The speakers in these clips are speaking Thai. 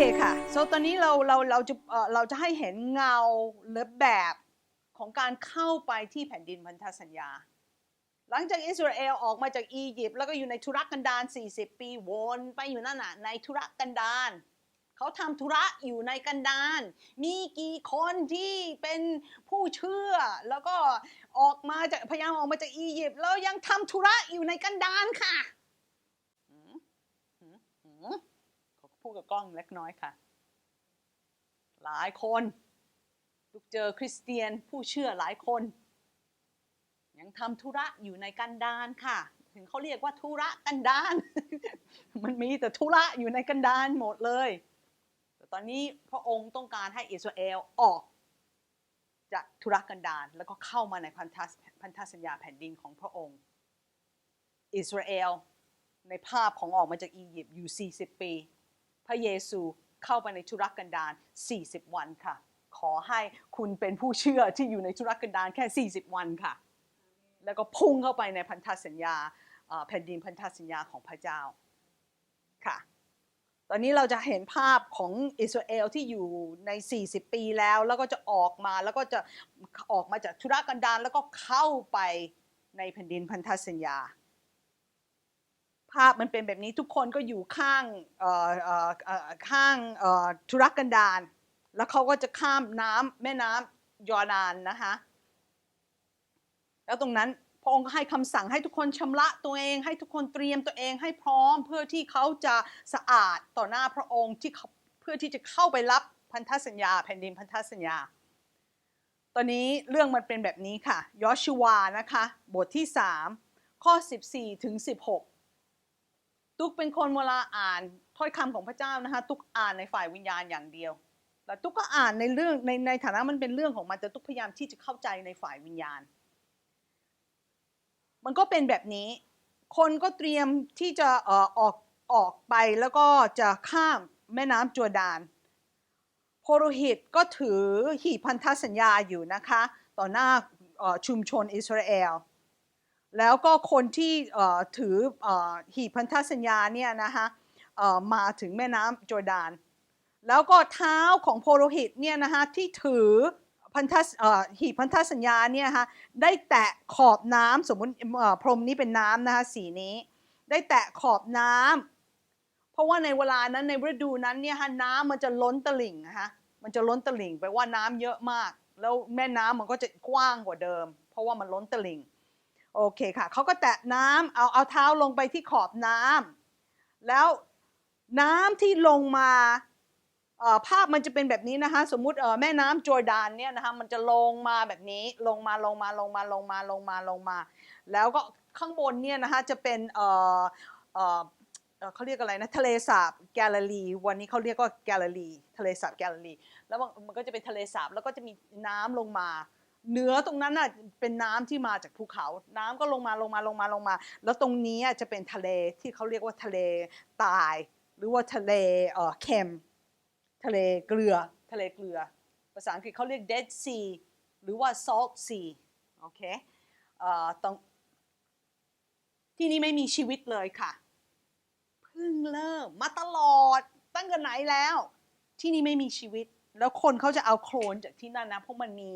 คค่ะ so ตอนนี้เราเราเราจะเอ่อเราจะให้เห็นเงาหรือแบบของการเข้าไปที่แผ่นดินพันธสัญญา หลังจากอิสราเอลออกมาจากอียิปต์แล้วก็อยู่ในทุรกันดาร40 ปีวนไปอยู่นั่นน่ะในทุรกันดารเขาทำธุระอยู่ในกันดารมีกี่คนที่เป็นผู้เชื่อ แล้วก็ออกมาจากพยายามออกมาจากอียิปต์แล้วยังทำธุระอยู่ในกันดารค่ะหืมหืมหืมขอ พูดกับกล้องเล็กน้อยค่ะ หลายคนลูกเจอคริสเตียนผู้เชื่อหลายคน ยังทำธุระอยู่ในกันดารค่ะ ถึงเขาเรียกว่าธุระกันดารมันมีแต่ธุระอยู่ในกันดารหมดเลย แต่ตอนนี้พระองค์ต้องการให้อิสราเอลออก จากธุรกันดารแล้วก็เข้ามาในพันธสพันธสัญญาแผ่นดินของพระองค์ อิสราเอลในภาพของออกมาจากอียิปต์อยู่ 40 ปี ระเยซูเข้าไปในธุรกันดาร40 วันค่ะ ขอให้คุณเป็นผู้เชื่อที่อยู่ในธุรกันดารแค่ 40 วันค่ะ แล้วก็พุ่งเข้าไปในพันธสัญญาแผ่นดินพันธสัญญาของพระเจ้าค่ะ ตอนนี้เราจะเห็นภาพของอิสราเอลที่อยู่ใน 40 ปีแล้ว แล้วก็จะออกมาแล้วก็จะออกมาจากธุรกันดารแล้วก็เข้าไปในแผ่นดินพันธสัญญา ภาพมันเป็นแบบนี้ทุกคนก็อยู่ข้างข้างธุรกันดารแล้วเขาก็จะข้ามน้ำแม่น้ำยอร์ดานนะคะแล้วตรงนั้นพระองค์ก็ให้คำสั่งให้ทุกคนชำระตัวเอง ให้ทุกคนเตรียมตัวเองให้พร้อมเพื่อที่เขาจะสะอาดต่อหน้าพระองค์ที่เขาเพื่อที่จะเข้าไปรับพันธสัญญา แผ่นดินพันธสัญญา ตอนนี้เรื่องมันเป็นแบบนี้ค่ะยอชูวานะคะ บทที่ 3 ข้อ 14 ถึง 16 ตุกเป็นคนเวลาอ่านถ้อยคำของพระเจ้านะคะตุกอ่านในฝ่ายวิญญาณอย่างเดียวแต่ตุกก็อ่านในเรื่องในในฐานะมันเป็นเรื่องของมันแต่ตุกพยายามที่จะเข้าใจในฝ่ายวิญญาณ มันก็เป็นแบบนี้ คนก็เตรียมที่จะเอ่อออกออกไปแล้วก็จะข้ามแม่น้ำจวดานโพโรหิตก็ถือหีพันธสัญญาอยู่นะคะ ต่อหน้าชุมชนอิสราเอล แล้วก็คนที่ถือหีบพันธสัญญาเนี่ยนะคะมาถึงแม่น้ำจวดานแล้วก็เท้าของโพโรหิตเนี่ยนะคะที่ถือพันธหีบพันธสัญญาเนี่ยนะคะได้แตะขอบน้ำสมมติพรมนี้เป็นน้ำนะคะสีนี้ ได้แตะขอบน้ำเพราะว่าในเวลานั้นในฤดูนั้นเนี่ยฮะน้ำมันจะล้นตลิ่งนะคะมันจะล้นตลิ่งแปลว่าน้ำเยอะมาก แล้วแม่น้ำมันก็จะกว้างกว่าเดิม เพราะว่ามันล้นตลิ่ง โอเคค่ะเขาก็แตะน้ำเอาเอาเท้าลงไปที่ขอบน้ำแล้วน้ำที่ลงมาภาพมันจะเป็นแบบนี้นะคะสมมุติแม่น้ำจอร์แดนเนี่ยนะคะมันจะลงมาแบบนี้ลงมาลงมาลงมาลงมาลงมาลงมา แล้วก็ข้างบนเนี่ยนะคะจะเป็นเขาเรียกอะไรนะทะเลสาบแกลลีวันนี้เขาเรียกว่าแกลลีทะเลสาบแกลลีแล้วมันมันก็จะเป็นทะเลสาบแล้วก็จะมีน้ำลงมา เหนือตรงนั้นน่ะเป็นน้ำที่มาจากภูเขา น้ำก็ลงมาลงมาลงมาลงมา แล้วตรงนี้จะเป็นทะเลที่เขาเรียกว่าทะเลตาย หรือว่าทะเลเอ่อเค็ม ทะเลเกลือทะเลเกลือ ภาษาอังกฤษเขาเรียก Dead Sea หรือว่า Salt Sea โอเคเอ่อตรงที่นี่ไม่มีชีวิตเลยค่ะเพิ่งเริ่มมาตลอดตั้งแต่ไหนแล้ว ที่นี่ไม่มีชีวิต แล้วคนเขาจะเอาโคลนจากที่นั่นนะเพราะมันมี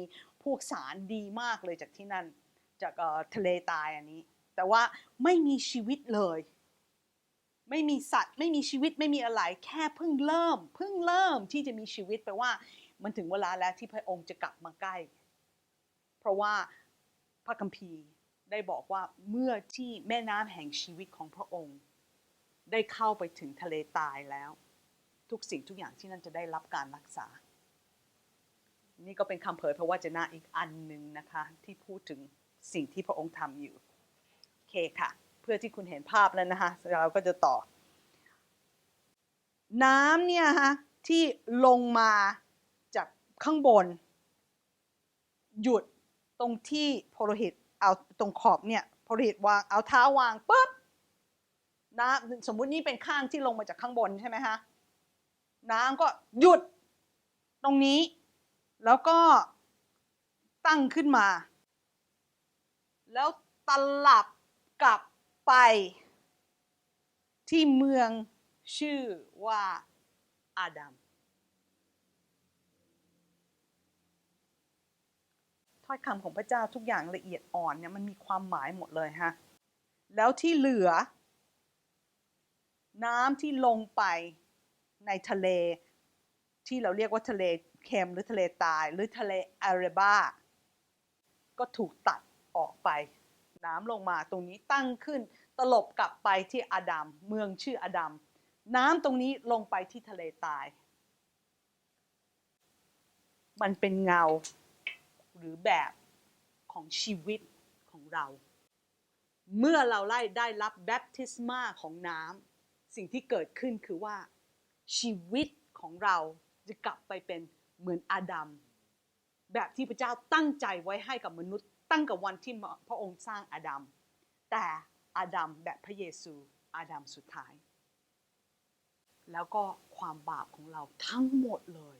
พวกสารดีมากเลยจากที่นั่นจากทะเลตายอันนี้ แต่ว่าไม่มีชีวิตเลย ไม่มีสัตว์ ไม่มีชีวิตไม่มีอะไร แค่เพิ่งเริ่ม เพิ่งเริ่มที่จะมีชีวิตแปลว่า มันถึงเวลาแล้วที่พระองค์จะกลับมาใกล้ เพราะว่าพระคัมภีร์ได้บอกว่าเมื่อที่แม่น้ำแห่งชีวิตของพระองค์ ได้เข้าไปถึงทะเลตายแล้ว ทุกสิ่งทุกอย่างที่นั่นจะได้รับการรักษา นี่ก็เป็นคำเผยพระวจนะอีกอันหนึ่งนะคะที่พูดถึงสิ่งที่พระองค์ทำอยู่โอเคค่ะ เพื่อที่คุณเห็นภาพแล้วนะคะเราก็จะต่อ น้ำเนี่ยฮะที่ลงมาจากข้างบน หยุดตรงที่โพโรหิตเอาตรงขอบเนี่ยโพโรหิตวางเอาเท้าวางปุ๊บน้ำสมมุตินี่เป็นข้างที่ลงมาจากข้างบนใช่ไหมฮะน้ำก็หยุดตรงนี้ แล้วก็ตั้งขึ้นมา แล้วตลับกลับไป ที่เมืองชื่อว่าอาดัมถ้อยคำของพระเจ้าทุกอย่างละเอียดอ่อนเนี่ยมันมีความหมายหมดเลยฮะ แล้วที่เหลือ น้ำที่ลงไปในทะเล ที่เราเรียกว่าทะเล เค็มหรือทะเลตายหรือทะเลอาราบาก็ถูกตัดออกไป น้ำลงมาตรงนี้ตั้งขึ้น ตลบกลับไปที่อาดัมเมืองชื่ออาดัมน้ำตรงนี้ลงไปที่ทะเลตาย มันเป็นเงาหรือแบบของชีวิตของเรา เมื่อเราไล่ได้รับแบปติสมาของน้ำสิ่งที่เกิดขึ้นคือว่าชีวิตของเราจะกลับไปเป็น เหมือนอาดัมแบบที่พระเจ้าตั้งใจไว้ให้กับมนุษย์ ตั้งกับวันที่พระองค์สร้างอาดัมแต่อาดัมแบบพระเยซูอาดัมสุดท้าย แล้วก็ความบาปของเราทั้งหมดเลย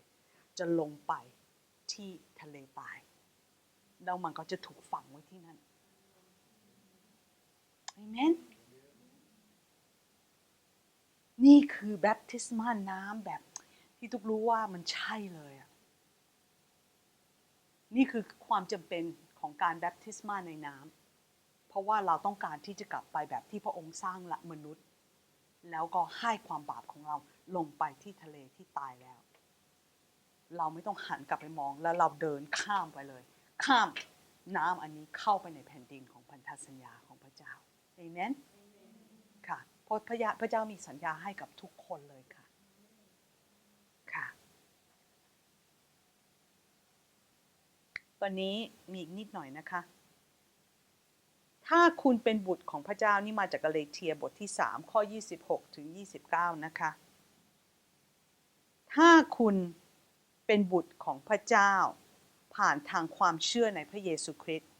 จะลงไปที่ทะเลตายแล้วมันก็จะถูกฝังไว้ที่นั่นเอเมนนี่คือแบปติศมาน้ำแบบ ที่ทุกรู้ว่ามันใช่เลยอะนี่คือความจำเป็นของการแบปติศมาในน้ำเพราะว่าเราต้องการที่จะกลับไปแบบที่พระองค์สร้างละมนุษย์ แล้วก็ให้ความบาปของเราลงไปที่ทะเลที่ตายแล้ว เราไม่ต้องหันกลับไปมองแล้วเราเดินข้ามไปเลย ข้ามน้ำอันนี้เข้าไปในแผ่นดินของพันธสัญญาของพระเจ้าเอเมนค่ะเพราะพระเจ้ามีสัญญาให้กับทุกคนเลยค่ะ ค่ะ ตอนนี้มีอีกนิดหน่อยนะคะ ถ้าคุณเป็นบุตรของพระเจ้านี่มาจากกาเลเทียบทที่ 3 ข้อ 26 ถึง 29 นะคะ ถ้าคุณเป็นบุตรของพระเจ้า ผ่านทางความเชื่อในพระเยซูคริสต์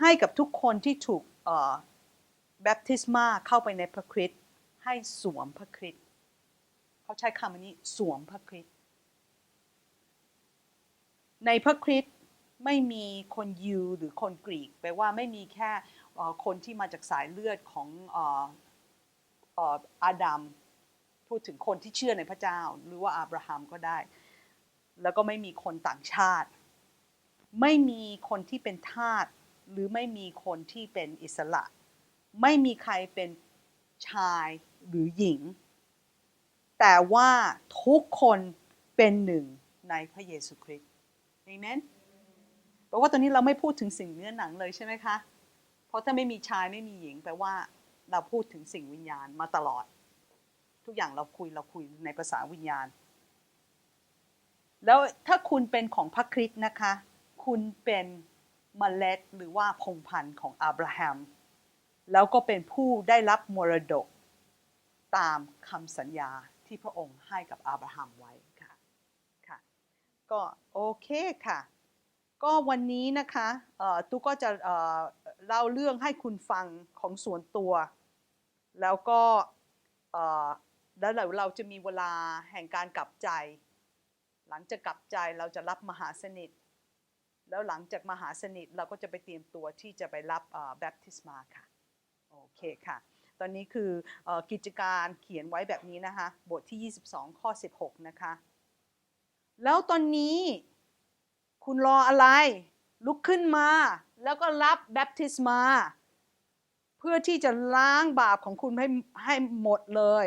ให้กับทุกคนที่ถูกแบปติศมาเข้าไปในพระคริสต์ให้สวมพระคริสต์เขาใช้คำนี้สวมพระคริสต์ในพระคริสต์ ไม่มีคนยิวหรือคนกรีกแปลว่าไม่มีแค่คนที่มาจากสายเลือดของอาดัมพูดถึงคนที่เชื่อในพระเจ้า หรือว่าอับราฮัมก็ได้ แล้วก็ไม่มีคนต่างชาติ ไม่มีคนที่เป็นทาสหรือไม่มีคนที่เป็นอิสระ ไม่มีใครเป็นชายหรือหญิง แต่ว่าทุกคนเป็นหนึ่งในพระเยซูคริสต์เอเมน แปลว่าตอนนี้เราไม่พูดถึงสิ่งเนื้อหนังเลยใช่ไหมคะ เพราะถ้าไม่มีชายไม่มีหญิงแปลว่าเราพูดถึงสิ่งวิญญาณมาตลอด ทุกอย่างเราคุยเราคุยในภาษาวิญญาณ แล้วถ้าคุณเป็นของพระคริสต์นะคะ คุณเป็นมเมล็ดหรือว่าพงพันธุ์ของอับราฮัมแล้วก็เป็นผู้ได้รับมรดกตามคำสัญญาที่พระองค์ให้กับอับราฮัมไว้ค่ะ ค่ะ ก็โอเคค่ะ ก็วันนี้นะคะตุ๊กก็จะเล่าเรื่องให้คุณฟังของส่วนตัว แล้วก็แล้วเราจะมีเวลาแห่งการกลับใจ หลังจากกลับใจเราจะรับมหาสนิท แล้วหลังจากมหาสนิทเราก็จะไปเตรียมตัวที่จะไปรับแบปติศมาค่ะ โอเคค่ะ ตอนนี้คืออกิจการเขียนไว้แบบนี้นะคะ บทที่ 22 ข้อ 16 นะคะ แล้วตอนนี้ คุณรออะไร ลุกขึ้นมา แล้วก็รับแบปติศมา เพื่อที่จะล้างบาปของคุณให้ให้หมดเลย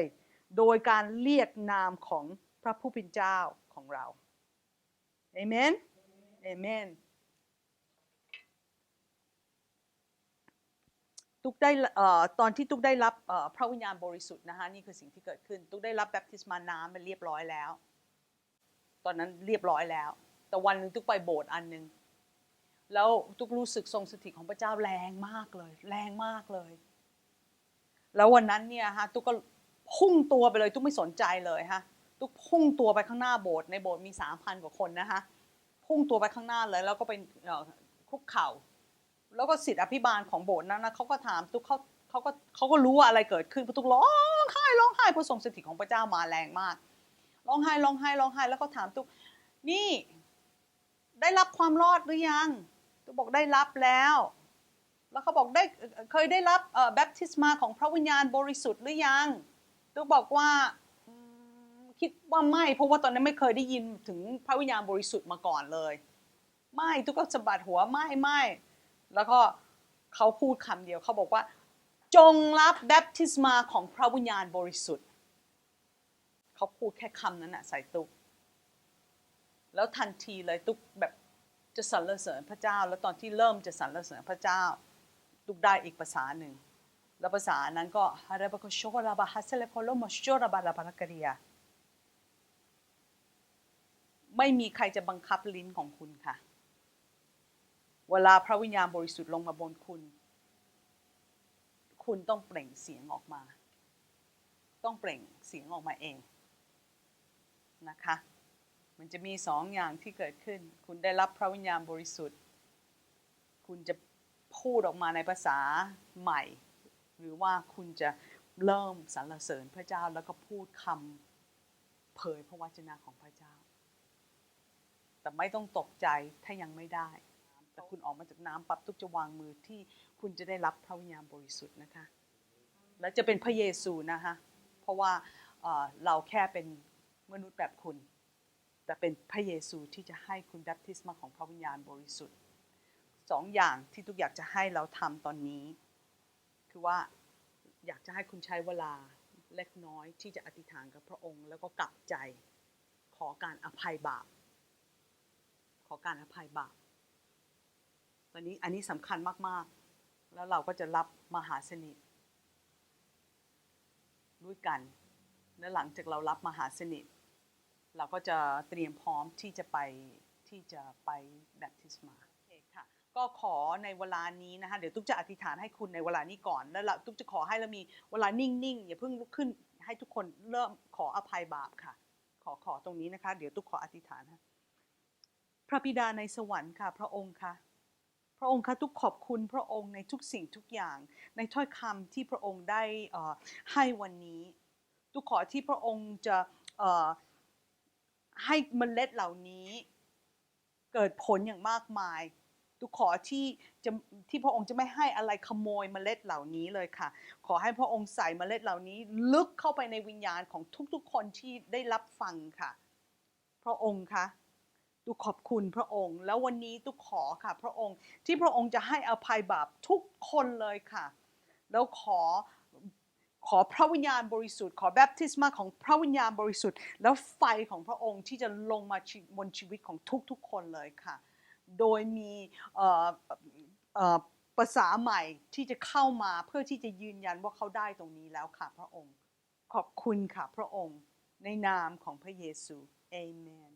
โดยการเรียกนามของพระผู้เป็นเจ้าของเราเอเมนเอเมนตุกได้ตอนที่ตุกได้รับพระวิญญาณบริสุทธิ์นะคะนี่คือสิ่งที่เกิดขึ้น ตุกได้รับแบปติศมาน้ำเป็นเรียบร้อยแล้ว ตอนนั้นเรียบร้อยแล้ว แต่วันหนึ่งตุกไปโบสถ์อันหนึ่งแล้วตุกรู้สึกทรงสถิตของพระเจ้าแรงมากเลย แรงมากเลย แล้ววันนั้นเนี่ยฮะตุกก็พุ่งตัวไปเลยตุกไม่สนใจเลยฮะตุกพุ่งตัวไปข้างหน้าโบสถ์ในโบสถ์มีสามพันกว่าคนนะคะพุ่งตัวไปข้างหน้าเลยแล้วก็ไปคุกเข่า แล้วก็สิทธิอภิบาลของโบสถ์นั้นนะเขาก็ถามตุกเขาเขาก็เขาก็รู้ว่าอะไรเกิดขึ้นตุกร้องไห้ร้องไห้เพราะทรงสถิตของพระเจ้ามาแรงมากร้องไห้ร้องไห้ร้องไห้แล้วก็ถามตุกนี่ ได้รับความรอดหรือยังตุกบอกได้รับแล้ว แล้วเขาบอกได้เคยได้รับแบปติศมาของพระวิญญาณบริสุทธิ์หรือยังตุกบอกว่าคิดว่าไม่ เพราะว่าตอนนั้นไม่เคยได้ยินถึงพระวิญญาณบริสุทธิ์มาก่อนเลย ไม่ทุกก็สะบัดหัวไม่ไม่แล้วก็เขาพูดคำเดียวเขาบอกว่า จงรับแบปติศมาของพระวิญญาณบริสุทธิ์เขาพูดแค่คำนั้นนะใส่ตุก แล้วทันทีเลยตุกแบบจะสรรเสริญพระเจ้า แล้วตอนที่เริ่มจะสรรเสริญพระเจ้า ตุกได้อีกภาษาหนึ่ง แล้วภาษานั้นก็ฮาราบโกโชกราบะฮัสเลโคโลมชโจราบะลาบะละกเรียไม่มีใครจะบังคับลิ้นของคุณค่ะ เวลาพระวิญญาณบริสุทธิ์ลงมาบนคุณ คุณต้องเปล่งเสียงออกมา ต้องเปล่งเสียงออกมาเองนะคะ มันจะมีสองอย่างที่เกิดขึ้น คุณได้รับพระวิญญาณบริสุทธิ์ คุณจะพูดออกมาในภาษาใหม่ หรือว่าคุณจะเริ่มสรรเสริญพระเจ้าแล้วก็พูดคำเผยพระวจนะของพระเจ้า แต่ไม่ต้องตกใจถ้ายังไม่ได้ แต่คุณออกมาจากน้ำปั๊บทุกจะวางมือที่คุณจะได้รับพระวิญญาณบริสุทธิ์นะคะ และจะเป็นพระเยซูนะคะ เพราะว่าเอ่อเราแค่เป็นมนุษย์แบบคุณ แต่เป็นพระเยซูที่จะให้คุณแบปติศมาของพระวิญญาณบริสุทธิ์สองอย่างที่ทุกอยากจะให้เราทำตอนนี้ คือว่าอยากจะให้คุณใช้เวลาเล็กน้อยที่จะอธิษฐานกับพระองค์ แล้วก็กลับใจขอการอภัยบาป ขอการอภัยบาปตอนนี้อันนี้สำคัญมากๆ แล้วเราก็จะรับมหาสนิทด้วยกัน และหลังจากเรารับมหาสนิท เราก็จะเตรียมพร้อมที่จะไปที่จะไปแบปติศมาโอเคค่ะก็ขอในเวลานี้นะคะเดี๋ยวตุ๊กจะอธิษฐานให้คุณในเวลานี้ก่อนแล้วตุ๊กจะขอให้เรามีเวลานิ่งๆอย่าเพิ่งลุกขึ้นให้ทุกคนเริ่มขออภัยบาปค่ะ ขอขอตรงนี้นะคะ เดี๋ยวตุ๊กขออธิษฐานนะพระบิดาในสวรรค์ค่ะ พระองค์ค่ะ พระองค์ค่ะทุกขอบคุณพระองค์ในทุกสิ่งทุกอย่าง ในถ้อยคำที่พระองค์ได้อ่อให้วันนี้ ทุกขอที่พระองค์จะอ่อ ให้เมล็ดเหล่านี้ เกิดผลอย่างมากมายทุกขอที่จะที่พระองค์จะไม่ให้อะไรขโมยเมล็ดเหล่านี้เลยค่ะ ขอให้พระองค์ใส่เมล็ดเหล่านี้ ลึกเข้าไปในวิญญาณของทุกๆ คนที่ได้รับฟังค่ะ พระองค์คะตุกขอบคุณพระองค์ แล้ววันนี้ตุกขอค่ะ พระองค์ที่พระองค์จะให้อภัยบาปทุกคนเลยค่ะ แล้วขอ ขอพระวิญญาณบริสุทธิ์ ขอแบปติศมาของพระวิญญาณบริสุทธิ์ แล้วไฟของพระองค์ที่จะลงมาบนชีวิตของทุกๆคนเลยค่ะ โดยมีภาษาใหม่ที่จะเข้ามาเพื่อที่จะยืนยันว่าเขาได้ตรงนี้แล้วค่ะพระองค์ ขอบคุณค่ะพระองค์ในนามของพระเยซูเอเมน